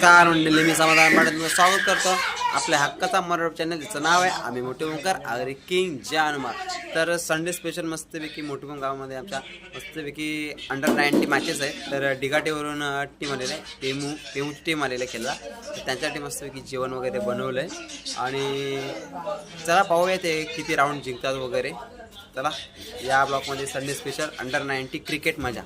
Car मंडळी मी समाधान पाटील तुमचं स्वागत करतो आपल्या हक्काचा मराठी चॅनल तिचं नाव आहे आम्ही मोठे ओंकार आगरी किंग जानुमार. तर संडे स्पेशल मस्तपैकी मोठे गावामध्ये आमच्या मस्तपैकी अंडर नाईन्टी मॅचेस आहे. तर डिगाटेवरून टीम आलेले आहे. टेमू टीम आलेले आहे खेळला तर त्यांच्यासाठी मस्तपैकी जेवण वगैरे बनवलं आहे आणि चला पाहूया ते किती राऊंड जिंकतात वगैरे. चला या ब्लॉकमध्ये Sunday special under ninety cricket मजा.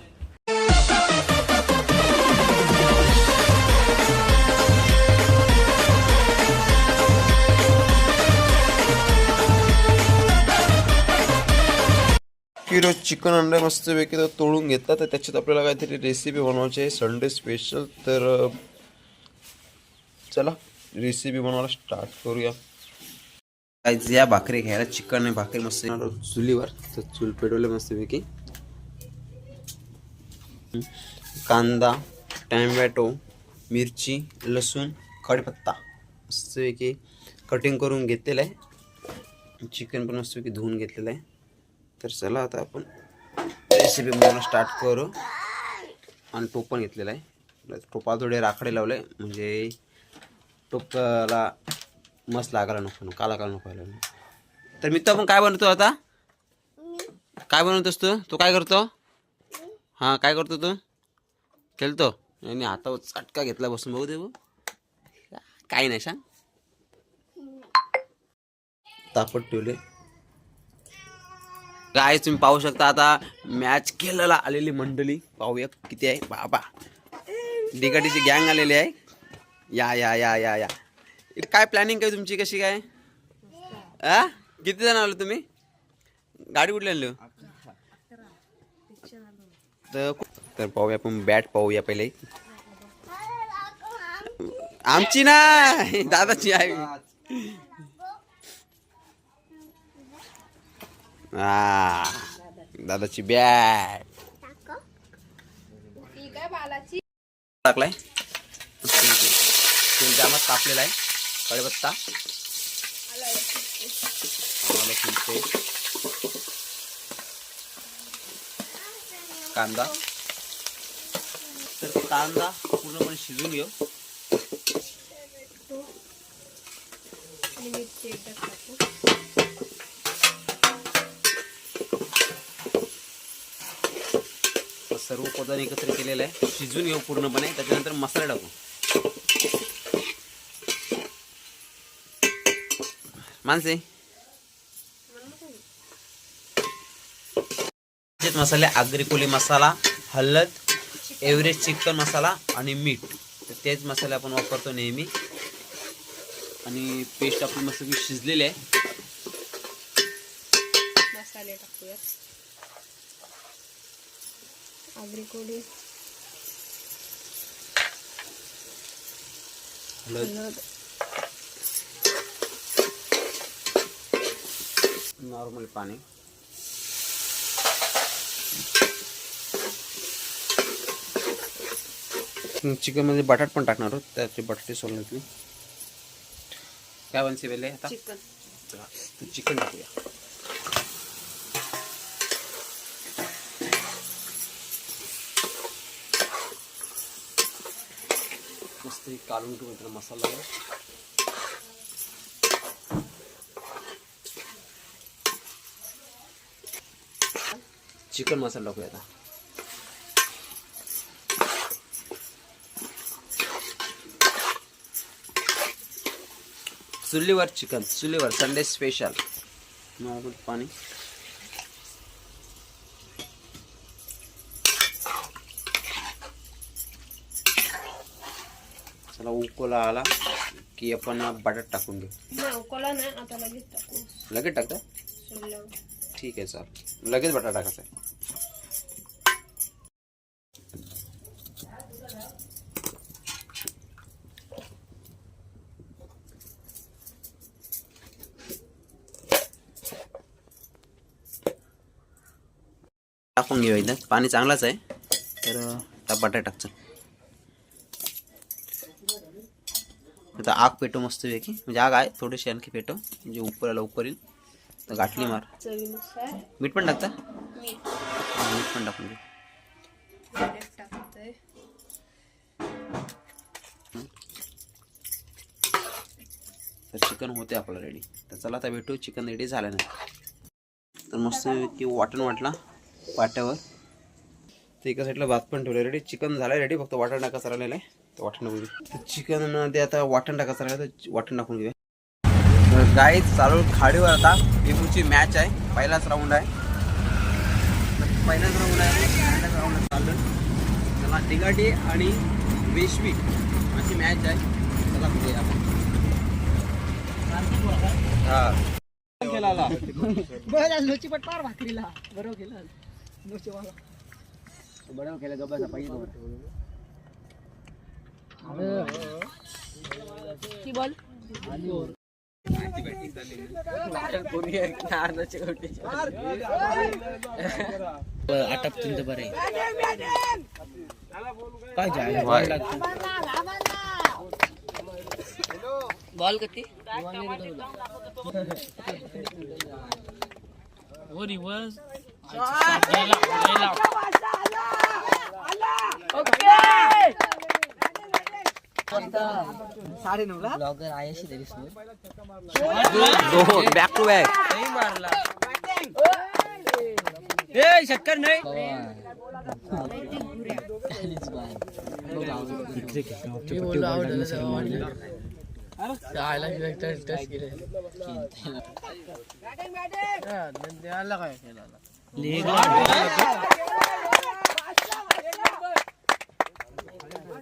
किलो चिकन अंडे मस्तपैकी तर तोडून घेतला तर त्याच्यात आपल्याला काहीतरी रेसिपी बनवायची आहे. संडे स्पेशल तर चला रेसिपी बनवायला स्टार्ट करूया. काय या भाकरी घ्यायला चिकन आणि भाकरी मस्त चुलीवर. तर चूल पेटवले मस्तपैकी. कांदा टॅमॅटो मिरची लसूण कढीपत्ता मस्तपैकी कटिंग करून घेतलेलं आहे. चिकन पण मस्तपैकी धुवून घेतलेलं आहे. तर चला आता आपण रेसिपी बनवणं स्टार्ट करू. आणि टोप पण घेतलेला आहे. टोपाला थोडे राखडे लावले. म्हणजे टोपाला मस्त लागायला नको काला काला नको व्हायला. तर मित्र आपण काय बनवतो आता? काय बनवतोस तू? तू काय करतो? हां काय करतो तू? खेळतो. आणि हातावर चटका घेतला बसून बघू दे काही नाही सांग. तापट ठेवले. काय तुम्ही पाहू शकता आता मॅच खेळायला आलेली मंडळी. पाहूया किती आहे. बाबा. डिकाटीची गँग आलेली आहे. या या या या या. इथे काय प्लॅनिंग काय तुमची? कशी काय? आ? किती जण आलो तुम्ही? गाडी कुठली आणली? तर तर पाहूया आपण बॅट पाहूया पहिले. आमची ना दादाची आहे. आ दादाची बॅट टाकलाय? तेल जामच तापलेला आहे. कढीपत्ता. आलं लसूण कांदा. तर कांदा पूर्णपणे शिजून घेऊ. तर सर्व पदार्थ एकत्र केलेलं आहे. शिजून घेऊ पूर्णपणे. त्याच्यानंतर मसाला टाकू. माणसे मसाले आगरी कोली मसाला हळद एव्हरेस्ट चिकन मसाला आणि मीठ. तर तेच मसाले आपण वापरतो नेहमी. आणि पेस्ट आपली मस्त शिजलेली आहे. मसाले टाकूया आगरी कोळी हळद हळद नॉर्मल पाणी. चिकनमध्ये बटाट पण टाकणार आहोत. त्याचे बटाटे सोडले तुम्ही काय बनते पहिले आता? चिकन टाकूया. मस्त हे काढून ठेवू इकडे मसाला चिकन मसाला टाकूया आता चुलीवर चिकन चुलीवर संडे चला उकोला आला की आपण बटाट टाकून घेऊ. नाही उकळला नाही आता लगेच टाकू. लगेच टाकता? ठीक आहे चाल लगेच बटाटा टाकायचा आहे. टाकून घेऊ एकदा. पाणी चांगलाच आहे. तर बटाटा टाकचं आता आग पेटो मस्त पैकी. म्हणजे आग आहे थोडीशी आणखी पेटो म्हणजे उपर येईल. तर गाठली मार. चवीनुसार. मीठ पण टाकता? मीठ. हा, मीठ पण टाकून टाकतोय. तर चिकन होते आपलं रेडी तर चला आता भेटू चिकन रेडी झालं नाही तर मस्त की वाटण वाटला पाट्यावर. तर एका साईडला भात पण ठेवलं रेडी चिकन झालं रेडी फक्त वाटण टाकायचं राहिलेलं आहे तर वाटण टाकून घेऊ तर चिकनमध्ये आता वाटण टाकायचं राहिलं तर वाटण टाकून घेऊया. तर गाई चालू खाडीवर आता बिबूची मॅच आहे. पहिलाच राऊंड आहे. पहिलाच राऊंड आहे. पहिलाच राऊंड चाललं त्याला तिघाटी आणि वेशवी अशी मॅच आहे. चला बघूया आपण. हा. लोची पटणार भाकरीला. बरोबर केलं. लोचीवाला. बरोबर केलं गप्पाचा पाहिजे की बोल आटपतील तर बरं काय जाय बॉल? किती वो रिवर्स साडे नऊ ला ब्लॉगर आयशी तरी दोन बॅक टू बॅक मारला ए शक्कर नाही। मी बोललो आवडलं आयला टच टच केले द्यायला काय केला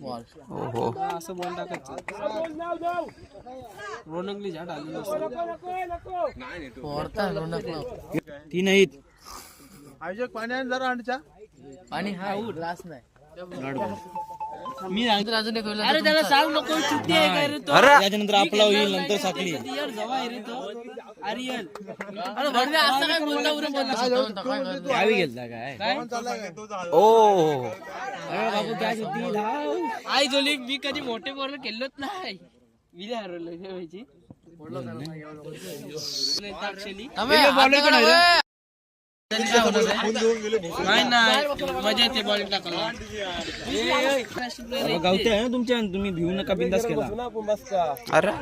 हो असं बॉल टाकायचं. रोनकली झाड आलेलं ती नाहीत आयोजक पाणी जरा आणच्या पाणी हा ग्लास नाही. मी सांगतो अजून एक अरे त्याला सांग नको सुट्टी आहे काय रे तो अरे त्याच्यानंतर आपला होईल नंतर साखळी आर्यन अरे भडवे असं काय बोलता उरे बोलता गावी गेलता काय काय ओ अरे बाबू काय सुट्टी धाव आई जोली मी कधी मोठे पोरं केलोच नाही विले हरवलं ठेवायची नाही नाही. मजा येते बॉलिंग टाकायला. गावते आहे ना तुमच्या तुम्ही भिवू नका बिंदास केला. अरे.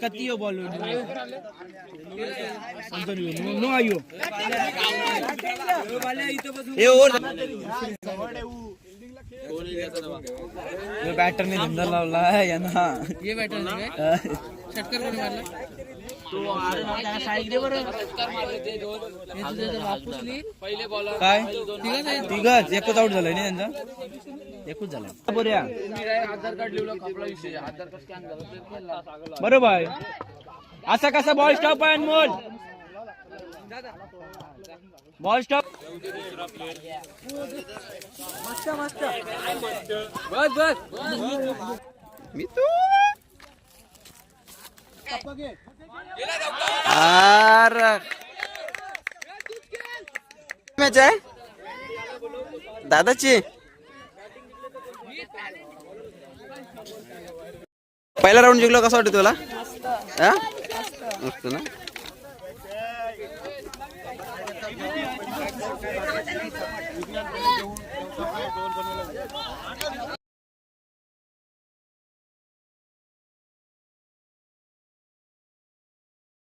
कती बॉल नो आयो. ए ओर बॅटरने धंदा लावला यांना. ये बॅटर षटकर कोणी मारला? काय? तिघच एकच आउट झालाय ना त्यांचा एकच झाला बऱ्या बरोबर. असा कसा बॉल स्टॉप आहे अनमोल? बॉल स्टॉप मी तू मॅच आहे? दादाची. पहिला राऊंड जिंकलो कसं वाटतं तुला? हा? मस्त ना?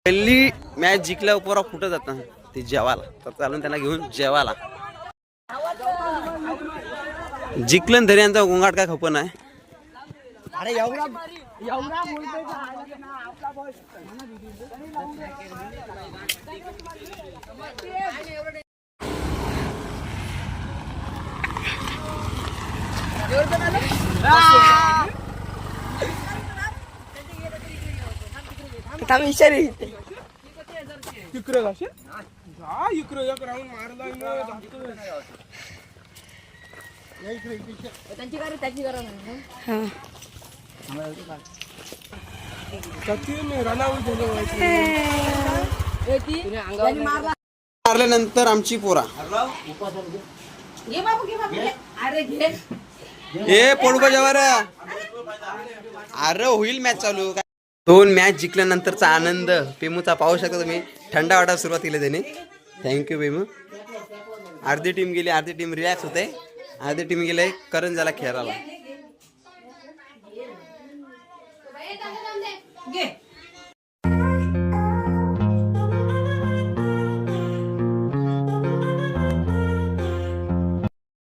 पहिली मॅच जिंकल्यावर पोरा कुठं जातात ते जेवायला. तर चालून त्यांना घेऊन जेवायला. जिंकलं तरी यांचा गोंगाट काय खपन आहे अरे एवढा एवढा बोलतोय का? आपला बॉल इकडे कसे हा इकडे एक राऊंड मारला त्यांची करा त्याची करा ना ए, ती त्यांनी मारला. मारल्यानंतर आमची पोरा. अरे घे. ए पडू का जेव्हा अरे होईल मॅच चालू. काय दोन मॅच जिंकल्यानंतरचा आनंद. पेमूचा पाहू शकता तुम्ही. थंडा वाटायला सुरुवात केली त्याने. Thank you Pemu. अर्धी टीम गेली अर्धी टीम रिलॅक्स होते. अर्धी टीम गेले करंजाला खेळायला